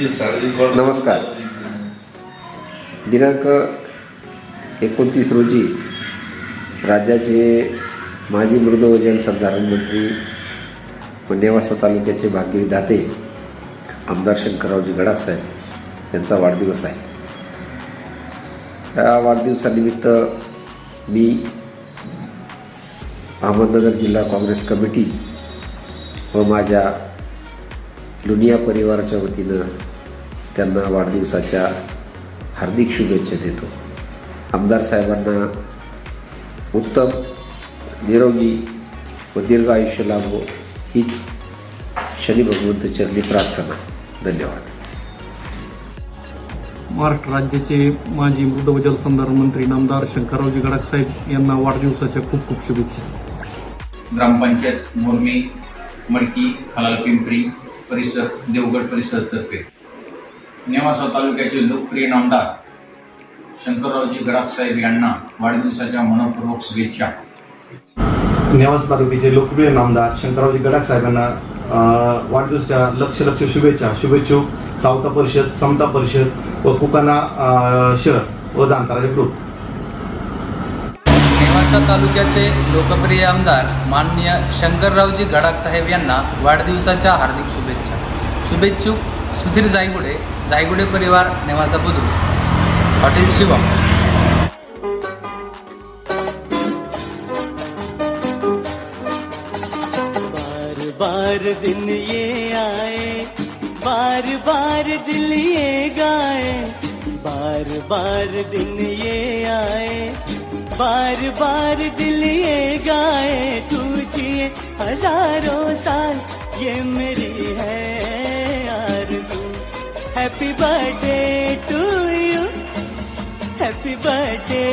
नमस्कार. दिनांक एकोणतीस रोजी राज्याचे माजी मृद व मंत्री व नेवासा तालुक्याचे भाग्यवी दाते आमदार शंकररावजी गडाख साहेब यांचा वाढदिवस आहे. या वाढदिवसानिमित्त मी अहमदनगर जिल्हा काँग्रेस कमिटी व माझ्या लुनिया परिवाराच्या वतीनं त्यांना वाढदिवसाच्या हार्दिक शुभेच्छा देतो. आमदार साहेबांना उत्तम निरोगी व दीर्घ आयुष्य लाभो हीच शनी भगवंत चरणी प्रार्थना. धन्यवाद. महाराष्ट्र राज्याचे माजी मृद व जलसंधारण मंत्री नामदार शंकररावजी गडाख साहेब यांना वाढदिवसाच्या खूप खूप शुभेच्छा. ग्रामपंचायत मोरमी मडकी हलाल पिंपरी परिसर देवगड परिसरतर्फे. नेवासा तालुक्याचे लोकप्रिय नामदार शंकररावजी गडाखसाहेब यांना वाढदिवसाच्या मनपूर्वक शुभेच्छा. नेवासा तालुक्याचे लोकप्रिय नामदार शंकररावजी गडाख साहेबांना वाढदिवसाच्या लक्ष लक्ष शुभेच्छा. शुभेच्छुक सावता परिषद समता परिषद व कुकाना शहर व जाणताराचे ग्रुप नेवासा तालुक्याचे लोकप्रिय आमदार माननीय शंकररावजी गडाखसाहेब यांना वाढदिवसाच्या हार्दिक शुभेच्छा. शुभेच्छुक सुधीर जायगुडे जायगुडे परिवार नेवासा बुद्रुक. हॉटेल शिवम. बार दिन ये आए बार बार दिल ये गाए बार बार दिन ये आए बार बार दिल ये गाए तू हजारों साल। ये मेरी है आरज़ू। Happy birthday to you happy birthday